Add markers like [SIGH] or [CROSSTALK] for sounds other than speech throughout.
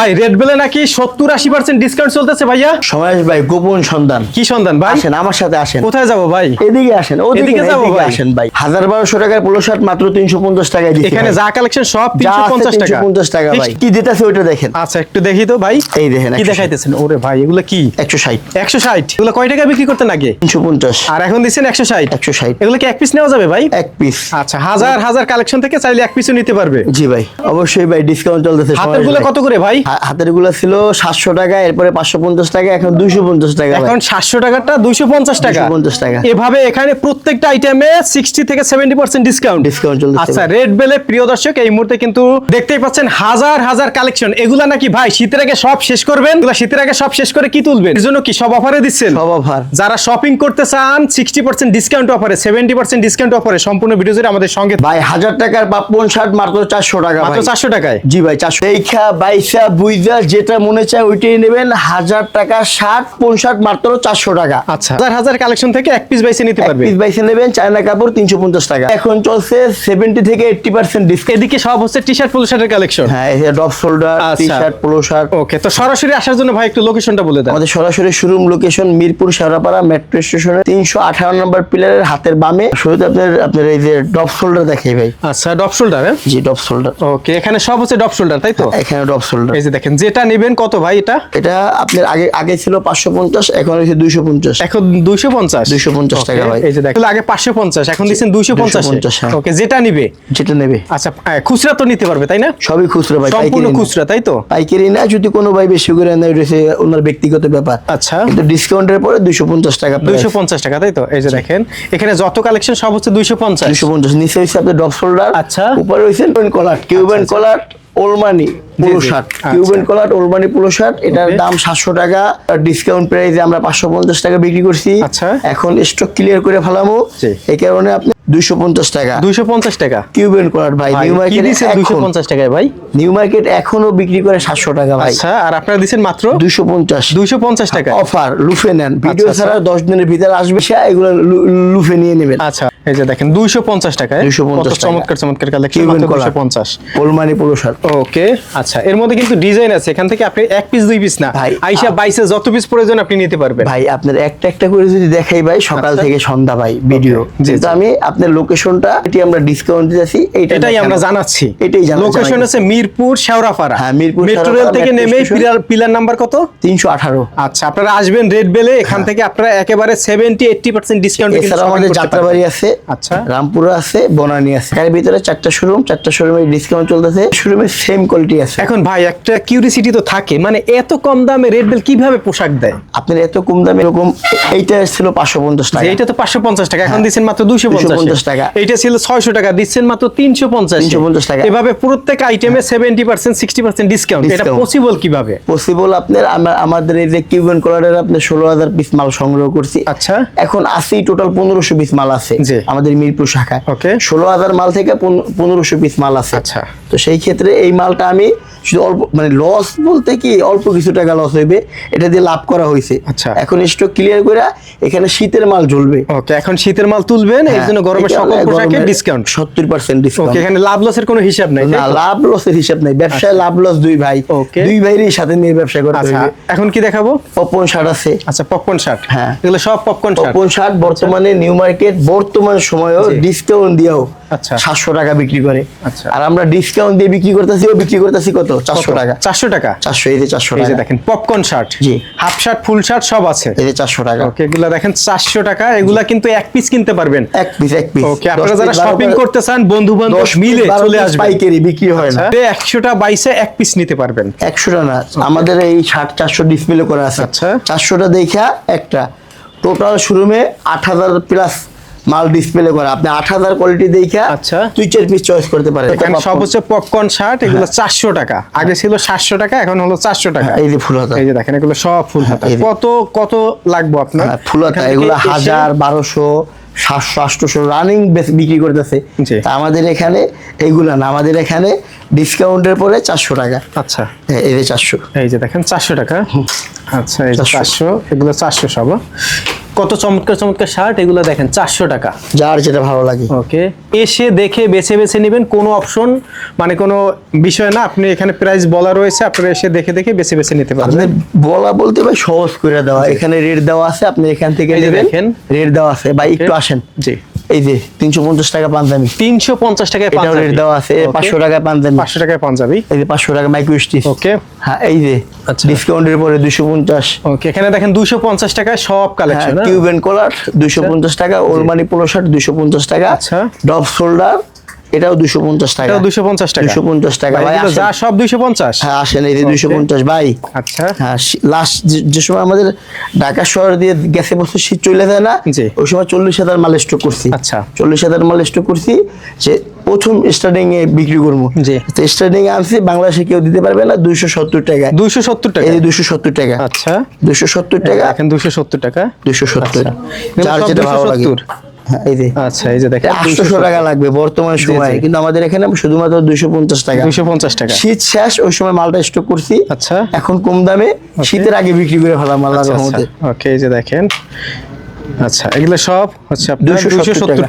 ভাই রেড বেলে নাকি সত্তর আশি পার্সেন্ট ডিসকাউন্ট চলতেছে ভাইয়া? সমাজ ভাই গোপন সন্ধান। কি সন্ধান ভাই? আসেন আমার সাথে আসেন। কোথায় যাব ভাই? এদিকে আসেন ওদিকে যাব ভাই। আসেন ভাই। হাজার বারোশো টাকার পোলো শার্ট মাত্র তিনশো পঞ্চাশ টাকায় দিচ্ছি এখানে যা কালেকশন সব তিনশো পঞ্চাশ টাকা। 350 টাকা ভাই। কি দিতেছে ওইটা দেখেন। আচ্ছা একটু দেখি তো ভাই। এই দেখেন কি দেখাইতেছেন? ওরে ভাই এগুলো কি? একশো ষাট। একশো ষাট? এগুলো কয় টাকা বিক্রি করতেন আগে? তিনশো পঞ্চাশ। আর এখন দিচ্ছেন একশো ষাট? একশো ষাট। এগুলো কি এক পিস নেওয়া যাবে ভাই? এক পিস আচ্ছা হাজার হাজার কালেকশন থেকে চাইলে এক পিসও নিতে পারবে। জি ভাই। অবশ্যই ভাই ডিসকাউন্ট চলতেছে হাতেরগুলো কত করে ভাই? হাতেরগুলো ছিল সাতশো টাকা এরপরে পাঁচশো পঞ্চাশ টাকা এখন দুইশো পঞ্চাশ টাকা এখন সাতশো টাকাটা দুইশো পঞ্চাশ টাকা। 250 টাকা। এভাবে এখানে প্রত্যেকটা আইটেমে সিক্সটি থেকে সেভেন্টি পার্সেন্ট ডিসকাউন্ট ডিসকাউন্ট চলতেছে। আচ্ছা রেড বেলে প্রিয় দর্শক এই মুহূর্তে কিন্তু দেখতেই পাচ্ছেন হাজার হাজার কালেকশন এগুলা নাকি ভাই শীতের আগে সব শেষ করবেন? এগুলা শীতের আগে সব শেষ করে কি তুলবেন? এর জন্য কি সব অফারে দিচ্ছেন? সব অফার যারা শপিং করতে চান সিক্সটি পার্সেন্ট ডিসকাউন্ট অফারে সেভেন্টি পার্সেন্ট ডিসকাউন্ট অফারে সম্পূর্ণ ভিডিও জুড়ে আমাদের সঙ্গে ভাই হাজার টাকার পাপন শার্ট মাত্র চারশো টাকা মাত্র চারশো টাকায়। জি ভাই চারশো দেখা বাইশা বুইজা যেটা মনে চায় ওইটাই নেবেন। হাজার টাকা ষাট পন মাত্র চারশো টাকা। আচ্ছা হাজার হাজার কালেকশন থেকে এক পিস বাইসে নিতে পারবে। পিস বাইশে নেবেন চায়না কাপড় তিনশো পঞ্চাশ টাকা। এখন চলছে সেভেন্টি থেকে এইটটি পার্সেন্ট ডিসকাউন্ট এদিকে সব হচ্ছে টি শার্ট ফুল শার্টের কালেকশন হ্যাঁ drop shoulder T. Shirt polo shirt okay তো সরাসরি আসার জন্য ভাই একটু লোকেশনটা বলে দেন। আমাদের সরাসরি showroom location Mirpur Shewrapara metro স্টেশনে তিনশো আঠারো নম্বর পিলারের হাতের বামে। শুরুতে আপনার আপনার এই যে ডপ শোল্ডার দেখাই ভাই। আচ্ছা ডপ শোল্ডার হ্যাঁ? জি ডপ শোল্ডার ওকে এখানে সব হচ্ছে ডপ শোল্ডার তাই তো? এখানে ডপ শোল্ডার এই যে দেখেন যেটা নেবেন কত ভাই এটা? এটা আপনার আগে আগে ছিল পাঁচশো পঞ্চাশ এখন হচ্ছে দুইশো পঞ্চাশ। এখন দুইশো পঞ্চাশ? 250 টাকা ভাই। এই যে দেখেন আগে পাঁচশো পঞ্চাশ এখন দিচ্ছেন দুইশো পঞ্চাশ 250 হ্যাঁ। ওকে যেটা নিবে? যেটা নেবে। আচ্ছা খুচরা তো নিতে পারবে তাই না? সবই খুচরো ভাই সম্পূর্ণ খুচরা তাই তো? পাইকারি না যদি কোনো ভাই বেশি করে নেয় এটা ওনার ব্যক্তিগত ব্যাপার। আচ্ছা। কিন্তু ডিসকাউন্টের পরে দুইশো পঞ্চাশ টাকা দুইশো পঞ্চাশ টাকা তাই তো? এই যে দেখেন এখানে যত কালেকশন সব হচ্ছে দুইশো পঞ্চাশ। দুইশো পঞ্চাশ নিচে হচ্ছে আপনার ডপ শোল্ডার আচ্ছা। উপরে হচ্ছে কলার কিউবেন কলার ওলমানি পুরো শার্ট। আচ্ছা। কিউবেন কলার ওলমানি পুরো শার্ট। এটার দাম সাতশো টাকা ডিসকাউন্ট প্রাইসে আমরা পাঁচশো পঞ্চাশ টাকা বিক্রি করছি। আচ্ছা। এখন স্টক ক্লিয়ার করে ফেলামো এই কারণে আপনি দুইশো পঞ্চাশ টাকা। দুইশো পঞ্চাশ টাকা। কিউবেন কলার ভাই নিউ মার্কেট দিচ্ছেন দুইশো পঞ্চাশ টাকায় ভাই? নিউ মার্কেট এখনও বিক্রি করে সাতশো টাকা ভাই। আচ্ছা আর আপনারা দিচ্ছেন মাত্র? দুইশো পঞ্চাশ। দুইশো পঞ্চাশ টাকা। অফার লুফে নেন। ভিডিও আচ্ছা, ছাড়া দশ দিনের ভিতরে আসবে সে এগুলো লুফে নিয়ে নেবেন। আচ্ছা এই যে দেখেন দুইশো পঞ্চাশ টাকায়। 250 কত টাকা। চমৎকার চমৎকার কালেকশন কিউবেন দুইশো কলার পঞ্চাশ ওলমানি পুরো ওকে আচ্ছা এর মধ্যে কিন্তু ডিজাইন আছে এখান থেকে আপনি এক পিস দুই পিস না। ভাই, আইসা বাইসে যত পিস প্রয়োজন আপনি নিতে পারবেন। ভাই আপনার একটা একটা করে যদি দেখাই ভাই সকাল আচ্ছা। থেকে সন্ধ্যা ভাই ভিডিও জি। আমি আপনার লোকেশনটা এটি আমরা ডিসকাউন্ট দিতেছি এটাই আমরা জানাচ্ছি। এটাই জানা- লোকেশন। হচ্ছে মিরপুর শেওড়াপাড়া। হ্যাঁ, মিরপুর মেট্রো রেল থেকে নেমে পিলার নাম্বার কত? তিনশো আঠারো। আচ্ছা আপনারা আসবেন রেড বেলে হ্যাঁ। এখান থেকে আপনারা একেবারে সেভেন্টি এইটটি পার্সেন্ট ডিসকাউন্ট এছাড়াও আমাদের যাত্রাবাড়ি আছে আচ্ছা। রামপুরা আছে বনানী আছে। এর ভিতরে চারটা শোরুম চারটা শোরুমে ডিসকাউন্ট চলতেছে শোরুমে সেম কোয়ালিটি আছে। এখন ভাই একটা কিউরিসিটি তো থাকে মানে এত কম দামে রেড বেল কীভাবে পোশাক দেয়? আপনার এত কম দামে এরকম এইটা ছিল পাঁচশো পঞ্চাশ টাকা। এইটা তো পাঁচশো পঞ্চাশ টাকা এখন দিচ্ছেন মাত্র দুশো 250 টাকা। এইটা ছিল ছয়শো টাকা দিচ্ছেন মাত্র তিনশো পঞ্চাশ 350 টাকা। এভাবে প্রত্যেক আইটেমে seventy percent sixty percent discount এটা পসিবল কীভাবে পসিবল আপনার আমাদের এই যে কিউবেন কলারের আপনার ষোলো হাজার পিস মাল সংগ্রহ করছি আচ্ছা। এখন আসি টোটাল পনেরোশো পিস মাল আছে আমাদের মিরপুর শাখায় Okay. ষোলো হাজার মাল থেকে পনেরোশো পিস মাল আছে আচ্ছা। তো সেই ক্ষেত্রে এই মালটা আমি শুধু অল্প মানে লস বলতে কি অল্প কিছু টাকা লস হইবে এটা দিয়ে লাভ করা হয়েছে আচ্ছা। এখন স্টক ক্লিয়ার করে এখানে শীতের মাল জ্বলবে ওকে এখন শীতের মাল তুলবেন এর জন্য গরমের সকল পোশাকে ডিসকাউন্ট সত্তর পার্সেন্ট ডিসকাউন্ট এখানে লাভ লসের কোনো হিসাব নাই না লাভ লসের হিসাব নাই। ব্যবসায় লাভ লস দুই ভাই। দুই ভাইয়েরই সাথে নিয়ে ব্যবসা করতে আচ্ছা হবে এখন কি দেখাবো? পপন শার্ট আছে। আচ্ছা পপকর্ন শার্ট। হ্যাঁ। এগুলো সব পপকর্ন শার্ট। পপন শার্ট বর্তমানে নিউ মার্কেট বর্তমান সময়েও। ডিসকাউন্ট দিয়েও আচ্ছা। সাতশো টাকা বিক্রি করে। আচ্ছা। আর আমরা ডিসকাউন্ট দিয়ে বিক্রি করতেছি ও বিক্রি করতেছি কত? চারশো টাকা। চারশো টাকা? চারশো এই যে চারশো টাকা। দেখেন পপকর্ন শার্ট। জি। হাফ শার্ট ফুল শার্ট সব আছে। এই যে চারশো টাকা। ওকে এগুলো দেখেন চারশো টাকা এগুলা কিন্তু এক পিস কিনতে পারবেন। এক পিস এক পিস ওকে আপনারা যারা শপিং করতে চান বন্ধু বান্ধব মিলে চলে আসবেন। আচ্ছা। পাইকারি বিক্রি হয় না। একশোটা বাইসে এক পিস নিতে পারবেন। একশোটা না আমাদের এই শার্ট চারশো ডিসপ্লে করা আছে। আচ্ছা। চারশোটা দেখা একটা। টোটাল শোরুমে আট হাজার প্লাস মাল ডিসপ্লে করা। আপনি আট হাজার কোয়ালিটি দেখা আচ্ছা। দুই চার পিস চয়েস করতে পারেন। এখানে সব হচ্ছে পপকর্ন শার্ট এগুলো চারশো টাকা। আগে ছিল সাতশো টাকা এখন হলো চারশো টাকা। হ্যাঁ, এই যে ফুল হাতা। এই যে দেখেন এগুলো সব ফুল হাতা। কত কত লাগবে আপনার? হ্যাঁ, ফুল হাতা এগুলো হাজার বারোশো সাতশো আটশোশো রানিং বিক্রি করতেছে। তা আমাদের এখানে এইগুলা না আমাদের এখানে ডিসকাউন্টের পরে চারশো টাকা। আচ্ছা। হ্যাঁ, এই যে চারশো। এই যে দেখেন চারশো টাকা। আচ্ছা এই চারশো এগুলো চারশো সব। কত চমৎকার চমৎকার শার্ট এগুলো দেখেন চারশো টাকা। যার যেটা ভালো লাগে। ওকে এসে দেখে বেছে বেছে নেবেন কোনো অপশন মানে কোনো বিষয় না আপনি এখানে প্রাইস বলা রয়েছে আপনারা এসে দেখে দেখে বেছে বেছে নিতে পারবেন। বলা বলতে ভাই সহজ করে দেওয়া এখানে রেট দেওয়া আছে আপনি এখান থেকে দেখেন। রেট দেওয়া আছে। ভাই একটু আসেন। জি। এই যে তিনশো পঞ্চাশ টাকা পাঞ্জাবি। তিনশো পঞ্চাশ টাকায় এটাও রেট দেওয়া আছে। পাঁচশো টাকা পাঞ্জাবি। পাঁচশো টাকায় পাঞ্জাবি। এই যে পাঁচশো টাকা মাইক্রো স্টিচ ওকে হ্যাঁ এই যে আচ্ছা। ডিসকাউন্টের পরে দুশো পঞ্চাশ। ওকে এখানে দেখেন দুশো পঞ্চাশ টাকায় সব কালেকশন টিউব এন্ড কলার দুশো পঞ্চাশ টাকা। ওলমানি পোলো শার্ট দুশো পঞ্চাশ টাকা। আচ্ছা। ডব শোল্ডার এটাও দুশো পঞ্চাশ টাকা। দুশো পঞ্চাশ টাকা। দুশো পঞ্চাশ টাকা। ভাই। যা সব দুশো পঞ্চাশ। হ্যাঁ আসেন এই দুশো পঞ্চাশ ভাই। আচ্ছা। হ্যাঁ লাস্ট যে সময় আমাদের ঢাকা শহর দিয়ে গেছে বছর শীত চলে যায় না। ওই সময় চল্লিশ হাজার মাল স্টক করছি। আচ্ছা। চল্লিশ হাজার মাল স্টক করছি যে প্রথম স্টার্টিং এ বিক্রি করব। স্টার্টিং এ আনছি বাংলাদেশে কেউ দিতে পারবে না দুইশো সত্তর টাকা। দুশো সত্তর টাকা। এই দুশো সত্তর টাকা। আচ্ছা। দুশো সত্তর টাকা। দেখেন দুশো সত্তর টাকা। দুশো সত্তর। যার যেটা ভালো লাগে। 270 এই যে। আচ্ছা এই যে দেখেন আটশোশো টাকা লাগবে বর্তমান সময়ে। কিন্তু আমাদের এখানে শুধুমাত্র দুইশো পঞ্চাশ টাকা। দুশো পঞ্চাশ টাকা। শীত শেষ ওই সময় মালটা স্টক করছি। আচ্ছা। এখন কম দামে শীতের আগে বিক্রি করে ফেলাম আল্লাহর আচ্ছা রহমতে ওকে এই যে দেখেন। আচ্ছা এগুলো সব হচ্ছে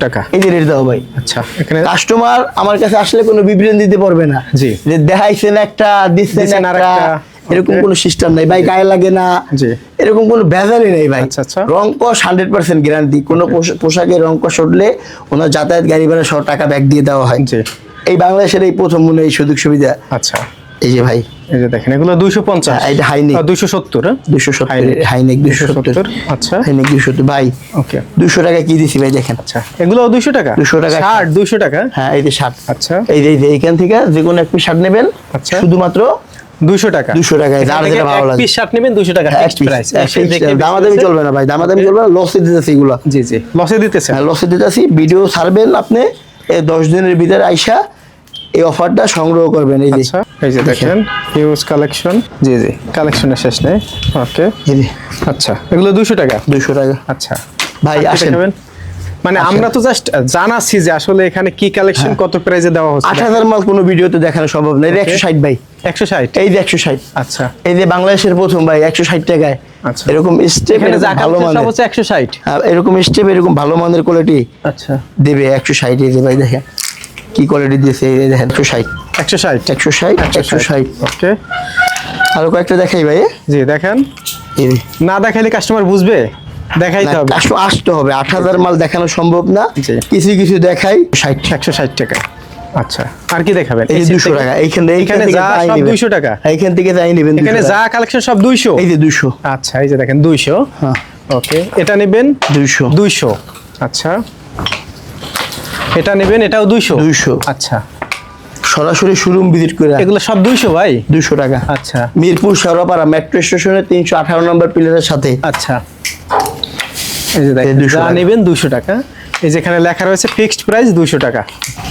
টাকা। এই যে রেট দাও ভাই। আচ্ছা এখানে কাস্টমার আমার কাছে আসলে কোনো বিবরণ দিতে পারবে না। জি। দেখাইছেন একটা দিচ্ছেন একটা। এরকম. কোনো সিস্টেম নাই। ভাই গায়ে লাগে না। এরকম কোনো ভেজালই নেই ভাই। আচ্ছা, আচ্ছা। রং কস হান্ড্রেড পার্সেন্ট গ্যারান্টি কোনো পোশা- পোশাকে রং কস উঠলে ওনার যাতায়াত গাড়ি ভাড়া সব টাকা ব্যাক দিয়ে দেওয়া হয়। এই বাংলাদেশের এই প্রথম মনে এই সুযোগ সুবিধা। আচ্ছা। এই যে ভাই। এই যে দেখেন এগুলো দুশো পঞ্চাশ। হ্যাঁ, এটা হাইনেক। দুশো সত্তর দুশো সত্তর হাইনেক। হাইনেক 270 সত্তর। আচ্ছা। হাইনেক ভাই ওকে দুশো টাকা কি দিছি ভাই দেখেন? আচ্ছা। এগুলো দুশো টাকা? 200 টাকা। ষাট দুশো টাকা? হ্যাঁ এই যে শার্ট আচ্ছা। এই যে এই যে এইখান থেকে যে কোনো এক পিস শার্ট নেবেন। আচ্ছা। শুধুমাত্র দুশো টাকা। 200 টাকায়, যার যেটা ভালো লাগে। পিস শার্ট নেবেন দুশো টাকা এক ফিক্সড প্রাইস দামাদামি চলবে না ভাই দামাদামি চলবে না লসে দিতেছি এগুলো। জি জি লসে দিতেছেন। হ্যাঁ লসে দিতেছি ভিডিও ছাড়বেন আপনি এই দিনের ভিতরে আইসা এই অফারটা সংগ্রহ করবেন এই যে। আচ্ছা এই যে দেখেন হিউজ কালেকশন জি জি কালেকশনের শেষ নেই। ওকে আচ্ছা এগুলো দুশো টাকা? দুশো টাকা। আচ্ছা। ভাই, আসেন। মানে আমরা তো জাস্ট জানাচ্ছি যে আসলে এখানে কি কালেকশন কত প্রাইজে দেওয়া হচ্ছে। হাজার মাল কোনো ভিডিওতে দেখানো সম্ভব না। এই Okay. একশো ষাট ভাই। একশো ষাট? এই যে একশো ষাট। আচ্ছা। এই যে বাংলাদেশের প্রথম ভাই একশো ষাট টাকায়। আচ্ছা। এরকম স্টেপ ভালো মানের। হচ্ছে একশো ষাট। এরকম স্টেপ এরকম ভালো মানের কোয়ালিটি আচ্ছা। দেবে একশো ষাট এই যে ভাই দেখেন। কি কোয়ালিটি দিয়েছে এই দেখেন একশো ষাট। একশো ষাট। একশো ষাট একশো ষাট। ওকে। আরও কয়েকটা দেখাই ভাই। জি দেখেন। এই না দেখাইলে কাস্টমার বুঝবে। দেখাইতে হবে। আসো আসতে হবে। আট হাজার মাল দেখানো সম্ভব না। কিছু কিছু দেখাই। ষাট। একশো ষাট টাকা। আচ্ছা আর কি দেখাবেন? এই যে সিট দুশো থেকে- টাকা এইখানে এখানে যা সব দুইশো টাকা? এইখান থেকে যাই নেবেন এখানে যা কালেকশন সব দুইশো? এই যে দুশো। আচ্ছা এই যে দেখেন দুইশো। হ্যাঁ। ওকে এটা নেবেন? দুইশো। দুইশো। আচ্ছা। এটা নেবেন এটাও দুইশো? দুইশো। আচ্ছা। সরাসরি শোরুম ভিজিট করে এগুলো সব দুইশো ভাই? দুইশো টাকা। আচ্ছা। মিরপুর শেওড়াপাড়া মেট্রো স্টেশনের তিনশো আঠারো নম্বর পিলারের সাথে। আচ্ছা। এই যে দেখেন 200 যা। নেবেন দুশো টাকা। এই যেখানে লেখা রয়েছে ফিক্সড প্রাইস দুশো টাকা।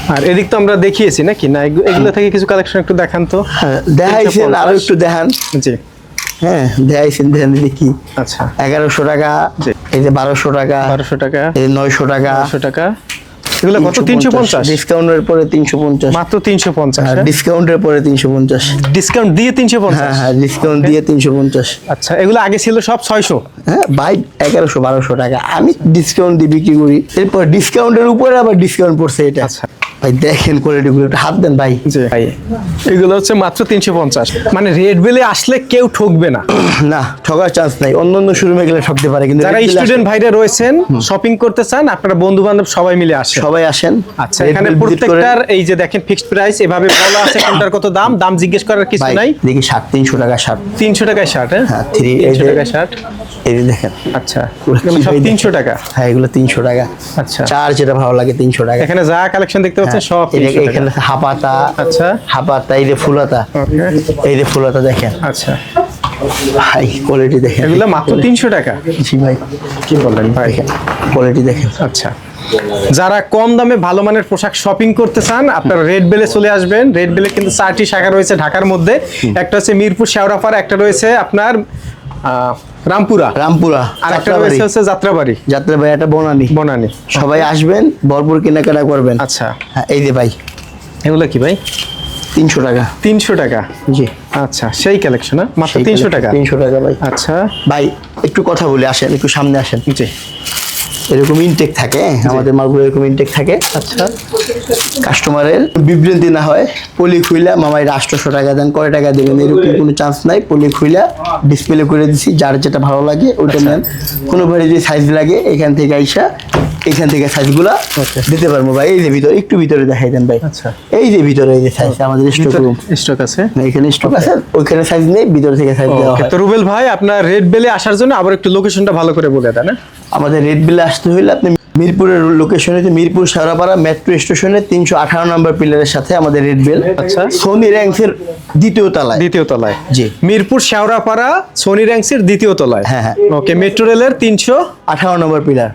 আর এদিক তো আমরা দেখিয়েছি নাকি? না এগু- এগুলো থেকে কিছু কালেকশন একটু দেখান তো। হ্যাঁ দেখাইছেন আরও একটু দেখান। জি। হ্যাঁ দেখাইছেন দেখেন দেখি। আচ্ছা। এগারোশো টাকা। এই যে বারোশো টাকা বারোশো টাকা। এই নয়শো টাকা। টাকা। এগুলো কত? তিনশো পঞ্চাশ। ডিসকাউন্টের পরে তিনশো পঞ্চাশ। মাত্র তিনশো পঞ্চাশ হ্যাঁ? ডিসকাউন্টের পরে তিনশো পঞ্চাশ। ডিসকাউন্ট দিয়ে তিনশো হ্যাঁ পঞ্চাশ? হ্যাঁ ডিসকাউন্ট দিয়ে তিনশো পঞ্চাশ। আচ্ছা এগুলো আগে ছিল সব ছয়শো? হ্যাঁ বাই এগারোশো বারোশো টাকা। আমি ডিসকাউন্ট দিয়ে বিক্রি করি। এরপর ডিসকাউন্টের উপরে আবার ডিসকাউন্ট পড়ছে এটা। আচ্ছা। ভাই দেখেন কোয়ালিটিগুলো একটু হাত দেন ভাই। ভাই। এগুলো হচ্ছে মাত্র তিনশো পঞ্চাশ। মানে রেড বেলে আসলে কেউ ঠকবে না। [CLEARS THROAT] না ঠকার চান্স নাই। অন্য অন্য শোরুমে গেলে ঠকতে পারে কিন্তু যারা স্টুডেন্ট ভাইরা রয়েছেন শপিং করতে চান আপনারা বন্ধু বান্ধব সবাই মিলে আসেন। সবাই আসেন। আচ্ছা এখানে। প্রত্যেকটার এই যে দেখেন ফিক্সড প্রাইস এভাবে বলা আছে কোনটার কত দাম? দাম জিজ্ঞেস করার কিছু নাই। দেখি সাত তিনশো টাকা শার্ট তিনশো টাকায় শার্ট হ্যাঁ? হ্যাঁ, three, এই তিনশো টাকায় শার্ট এই দেখেন। আচ্ছা সব তিনশো টাকা। হ্যাঁ এগুলো তিনশো টাকা। আচ্ছা। চার যেটা ভালো লাগে তিনশো টাকা। এখানে যা কালেকশন দেখতে পাচ্ছেন সব এই যে 300 টাকা। এখানে হাপাতা আচ্ছা। হাপাতা এই যে ফুলাতা এই যে ফুলাতা দেখেন। আচ্ছা। ভাই কোয়ালিটি দেখেন। এগুলো মাত্র তিনশো টাকা? জি ভাই। কি বললেন ভাই? কোয়ালিটি দেখেন। আচ্ছা। যারা কম দামে ভালো মানের পোশাক শপিং করতে চান আপনারা রেড বেলে চলে আসবেন। রেড বেলে কিন্তু চারটি শাখা রয়েছে ঢাকার মধ্যে। একটা হচ্ছে মিরপুর শেওড়াপাড়া একটা রয়েছে আপনার রামপুরা। রামপুরা আর একটা রয়েছে হচ্ছে যাত্রাবাড়ি। যাত্রাবাড়ি এটা বনানি। বনানি সবাই আসবেন ভরপুর কেনাকাটা করবেন। আচ্ছা। হ্যাঁ এই যে ভাই। এগুলো কি ভাই? তিনশো টাকা। তিনশো টাকা? জি। আচ্ছা সেই কালেকশন মাত্র তিনশো টাকা? তিনশো টাকা ভাই। আচ্ছা। ভাই একটু কথা বলে আসেন একটু সামনে আসেন। জি। এরকম ইনটেক থাকে? আমাদের মালগুলো এরকম ইনটেক থাকে। আচ্ছা। কাস্টমারের বিভ্রান্তি না হয় পলি খুইলা মামাই আটশোশো টাকা দেন কয় টাকা দেবেন এরকম কোনো চান্স নাই পলি খুইলা ডিসপ্লে করে দিছি যার যেটা ভালো লাগে ওইটা নেন। কোনো যদি সাইজ লাগে এখান থেকে আইসা এখান থেকে সাইজগুলা Okay. দিতে পারব ভাই। এই যে ভিতরে একটু ভিতরে দেখাই দেন ভাই। আচ্ছা। এই যে ভিতরে এই যে সাইজ আমাদের স্টক রুম স্টক আছে। এখানে স্টক আছে ওইখানে সাইজ নেই ভিতর থেকে সাইজ দেওয়া হয়। তো রুবেল ভাই আপনার রেড বেলে আসার জন্য আবার একটু লোকেশনটা ভালো করে বলে দেন হ্যাঁ? আমাদের রেড বিলে আসতে হইলে আপনি মিরপুরের লোকেশনে মিরপুর সারাপাড়া মেট্রো স্টেশনে তিনশো আঠারো নম্বর পিলারের সাথে আমাদের রেড বিল আচ্ছা। সোনি র্যাঙ্কসের দ্বিতীয় তলায় দ্বিতীয় তলায় জি। মিরপুর শেওড়াপাড়া সোনি র্যাঙ্কসের দ্বিতীয় তলায় হ্যাঁ, হ্যাঁ। ওকে মেট্রো রেলের তিনশো আঠারো নম্বর পিলার